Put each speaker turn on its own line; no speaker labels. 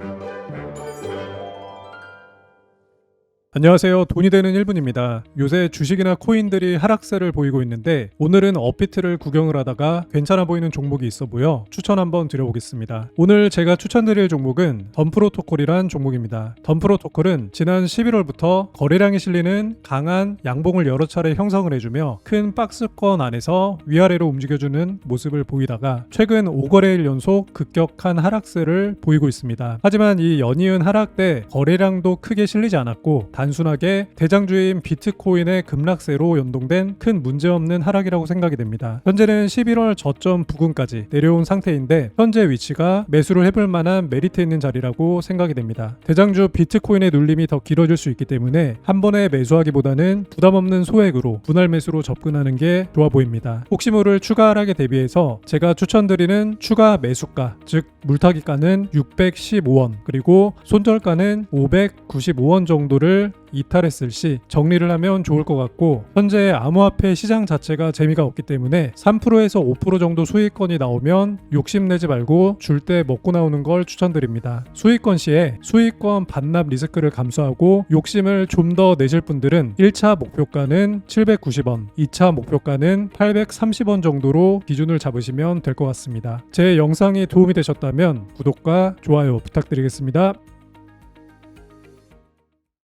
Thank you. 안녕하세요. 돈이 되는 1분입니다. 요새 주식이나 코인들이 하락세를 보이고 있는데 오늘은 업비트를 구경을 하다가 괜찮아 보이는 종목이 있어 보여 추천 한번 드려보겠습니다. 오늘 제가 추천드릴 종목은 덤프로토콜이란 종목입니다. 덤프로토콜은 지난 11월부터 거래량이 실리는 강한 양봉을 여러 차례 형성을 해주며 큰 박스권 안에서 위아래로 움직여주는 모습을 보이다가 최근 5거래일 연속 급격한 하락세를 보이고 있습니다. 하지만 이 연이은 하락 때 거래량도 크게 실리지 않았고 단 순하게 대장주인 비트코인의 급락세로 연동된 큰 문제없는 하락이라고 생각이 됩니다. 현재는 11월 저점 부근까지 내려온 상태인데 현재 위치가 매수를 해볼 만한 메리트 있는 자리라고 생각이 됩니다. 대장주 비트코인의 눌림이 더 길어질 수 있기 때문에 한 번에 매수하기보다는 부담 없는 소액으로 분할 매수로 접근하는 게 좋아 보입니다. 혹시 모를 추가 하락에 대비해서 제가 추천드리는 추가 매수가 즉 물타기가는 615원 그리고 손절가는 595원 정도를 이탈했을 시 정리를 하면 좋을 것 같고 현재 암호화폐 시장 자체가 재미가 없기 때문에 3%에서 5% 정도 수익권이 나오면 욕심내지 말고 줄 때 먹고 나오는 걸 추천드립니다. 수익권 시에 수익권 반납 리스크를 감수하고 욕심을 좀 더 내실 분들은 1차 목표가는 790원, 2차 목표가는 830원 정도로 기준을 잡으시면 될 것 같습니다. 제 영상이 도움이 되셨다면 구독과 좋아요 부탁드리겠습니다.